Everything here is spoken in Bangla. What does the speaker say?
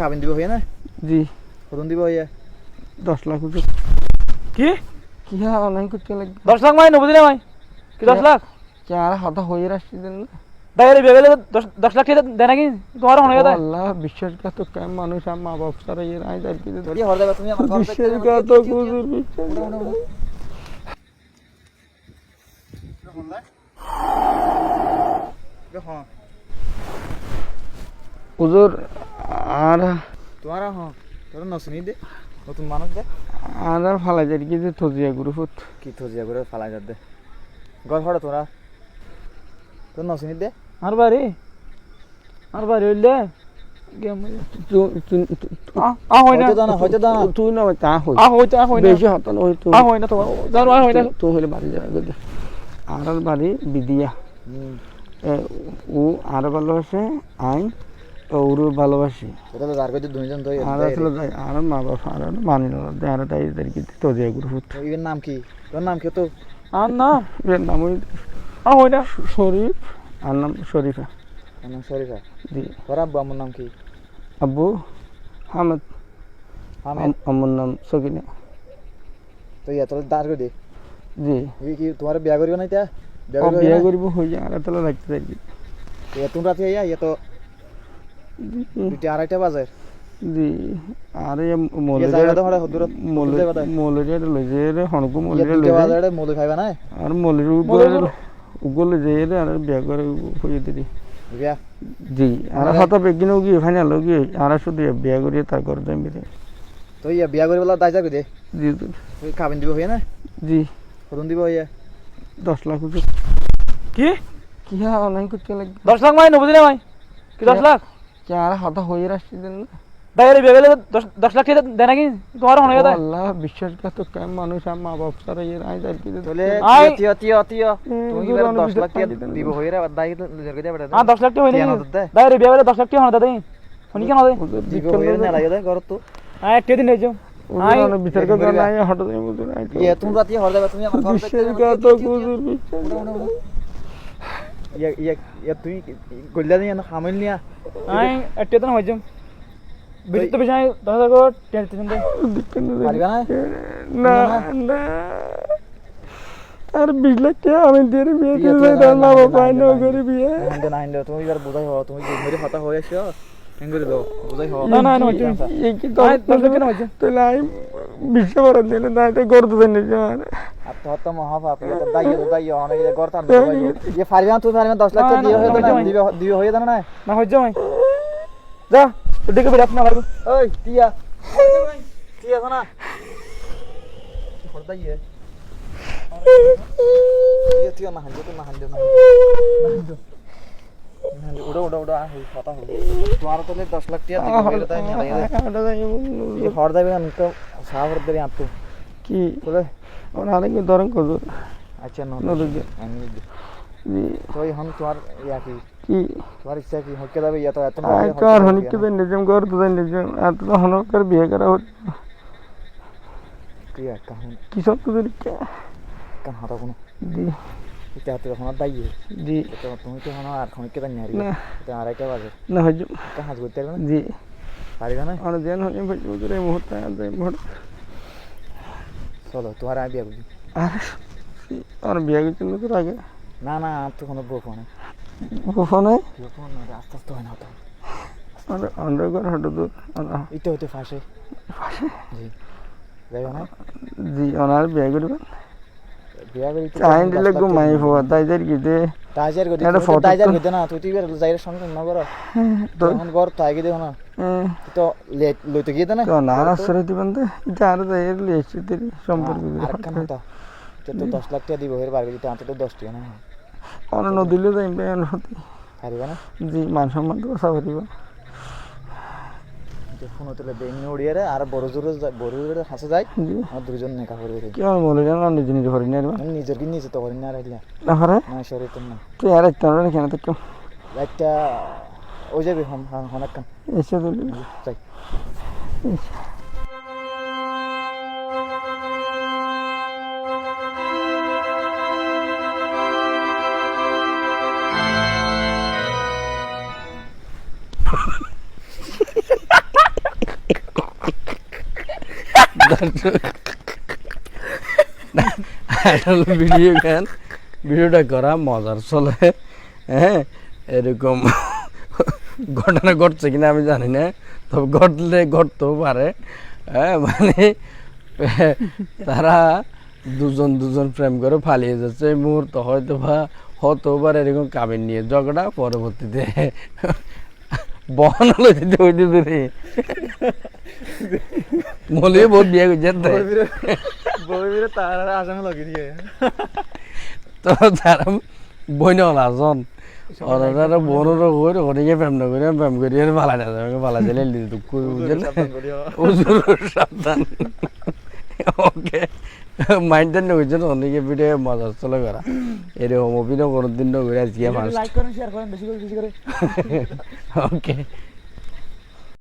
খাবেন দিব হয়ে না? জি। কতন দিব হয়ে দশ লাখ কি? কি হ্যাঁ অনলাইন করতে লাগবে? দশ লাখ মাই নবদিনে মাই? কি দশ লাখ? কি আর হতা হয়ে রাখছি দেন না। ডাইরে বেগেলে দশ দশ লাখ টাকা দেয় নাকি? তোমার মনে কথা আল্লাহ বিশ্বাসঘাতক কেমন মানুষ আর মা বাপ সারা এর আই আর কি তোর হর দেবে তুমি আমার বিশ্বাসঘাতক হুজুর বিশ্বাস হ্যাঁ হুজুর আর তোমার হ্যাঁ তোর নসুনি দে নতুন মানুষ দে। আর আর ফালাই যাই কি যে থজিয়া কি থজিয়া ফালাই যাত দে। ঘর হড়ে তোরা। তোর নসুনি দে। আর বাড়ি? আর বাড়ি হইলে গেলে আর বাড়ি বিদিয়া। ও আর ভালোবাসে আই ওরও ভালোবাসি এটা তো দুইজন তো আর আসলে যাই আর মা বাবা আর মানি না আর তাই তাই কি থজিয়া গ্রুপত এর নাম কি? তোর নাম কি তো আর না এর নাম ওই আ হয় না শরীফ আর নাম শরীফা। তোর নাম শরীফা? জি। তোর আব্বু আমার নাম কি? আব্বু? হামেদ। আমি আম- আমার নাম সকিনা। তো ইয়া তোর দাঁড় করে দে। জি। এই কি তোমার বিয়া করিব না এটা বিয়া করিব হয়ে যায় আর রাখতে থাকি এতুন রাতে আইয়া ইয়া তো দুইটা আড়াইটা বাজে। জি আর তো। মলেরিয়া লই হনকু মলেরিয়া যায় মধু খাইবা না আর মলেরিয়া উগল উগল যে রে আর বিয়ে করে দিদি বিয়া? জি আর আমরা- হতা বেগিন গিয়ে ফাইনাল গিয়ে আর শুধু বিয়ে করিয়ে তার করে দেন বিরে তো ইয়া বিয়া করিবলা দাই যাবে দে? জি খাবেন দিব হইয়া না? জি। কতন দিব ইয়া দশ লাখ হুজুর কি? কি হ্যাঁ অনলাইন করতে লাগবে লাখ মাই নবদিনে মাই? কি দশ লাখ? হতা হয়ে রাখছি দেন। না ডাইরে বেগেলে দশ দশ লাখ টাকা দেয় নাকি? তোমার মনে কথা আল্লাহ বিশ্বাসঘাতক কেমন মানুষ আর মা বাপ সারা এর আই তোলে আই- টিয়া টিয়া টিয়া তুমি হুজুর, এবার 10 লাখ দিতেন। দিব হইরা আবার দাই লজার করে বেটা আর দশ লাখ টাকা হয় টিয়া নাকি নদত বেগেলে দশ লাখ টাকা হন দাদা। শুনি কেন দাদা? হুজুর দিব বিকেল না লাগে দে ঘর তো। হ্যাঁ একটা দিন আই- বিচার হঠাৎ আই তো। তুমি রাতে হর দেবে তুমি আমার ঘর থেকে বিশ্বাস তুই গল্লা নিয়া না খামিল নিয়া আই হয়ে যাও বেশি তো বেশি নাই দশ হাজার টেনশন দেয় পারিবা না না না আর বিশ লাখ টাকা আমি দিয়ে বিয়ে ইয়া দিয়ে যাই না, না না, না, না না, করে বিয়ে না হাইন্ডে তুমি এবার বুঝাই হও তুমি মেরে কথা হয়ে না, না, না, না। কি আমি বিশ্ব বড় দিলে না দেন আত্মহত্যা মহাপাপ এটা দায়ী দায়ী অনেক গড় তার যে পারবি না তুমি পারবি না দশ লাখ দিয়ে হয়ে দিবে দিবে হয়ে জানো না না হয়ে যাও যা ডেকে বেড়ে আপনি লাগবে ওই টিয়া। টিয়া শোনা দায়ী টিয়া টিয়া না হাঁজো তো না হাঁজো না হাঁজো উড়ো উড়ো উড়ো আহ কথা তোমার তো 10 লাখ টিয়া দিবে তাই না হর দাবি না তো সাহর দাবি আপ কি আমার অনেকদিন ধরেন করবো আচ্ছা নদী জি তো এখন তোমার ইয়া কি কি তোমার ইচ্ছা কি হকে যাবে ইয়া তো এত আর হনি কি দেন নিজম গর তো দেন নিজম আর তো হনকার বিয়ে করা হল কি একটা হন কি সব তো দিন কান হাতা কোন জি এটা হাতে হন দাইয়ে জি এটা তুমি তো হন আর হনকে দেন নারি এটা আর একটা বাজে না হজ কান হাত করতে পারবে না জি পারবে না আর যেন হনি বুঝুরে মুহূর্তে যে মুহূর্তে চলো তোমার আমি বিয়ে আর আর বিয়ে করছিল তো আগে। না না আর তো কোনো গোপনে? গোপনে গোপন না আস্তে আস্তে হয় না তো। আর অন্ডারগ্রাউন্ড হাঁটু দূর এটা হইতে ফাঁসে। জি। যাই না। জি ওনার বিয়ে করবেন? বিয়া করি চাইন দিলে ঘুমাই হওয়া তাই কি দে? তাজার গদি একটা photo গদি না তুই তুই যাইরে সঙ্গে না তো তখন গর না লেট লইতে গিয়ে না? তো না আশ্রয় দিবেন তো এটা আর যাই লিয়েছি তেরি সম্পর্ক আরেকখান হতা তো লাখ টাকা দিব এর বাড়ি দিতে আনতে তো দশ টাকা না অন্য নদীলে যাই বেন হতে পারিবা না? জি মান সম্মান তো যে ফোন হতে বেঙ্গি উড়িয়ে আর বড় জোরে বড় জোরে হাসে যায়। আর দুজন নেকা করবে কি আর বলে না নিজে নিজে করি না নিজের কি নিজে তো করি না রাখলে না হরে? না সরে তো না। তুই আর একটা না কেন তো একটা ওই যাবে হনাক্কান এসে দিলি যাই। আসলে ভিডিও গান ভিডিওটা করা মজার চলে। হ্যাঁ এরকম ঘটনা ঘটছে কিনা আমি জানি না, তবে ঘটলে ঘটতেও পারে। হ্যাঁ মানে তারা দুজন দুজন প্রেম করে পালিয়ে যাচ্ছে, এই মুহূর্তে হয়তো বা হতেও পারে এরকম কাবিন নিয়ে ঝগড়া, পরবর্তীতে বহন হলো যেতে হইতে দূরে মলিয়ে বহুত বিয়ে করছে তো। বই বিরে তার আসামে লগি দিয়ে। তো তারা বইন লাজন ওরা বোনের কই ওদিকে প্রেম না করে প্রেম করি আর ভালা না যাবে ভালা দিলে দুঃখ বুঝলেন উজুর সাবধান ওকে মাইন্ডেন হয়েছেন অনেকে ভিডিও মজা চলে করা এরকম অভিনয় কোনোদিন না করে আজকে মানুষ লাইক করেন শেয়ার করেন বেশি করে বেশি করে ওকে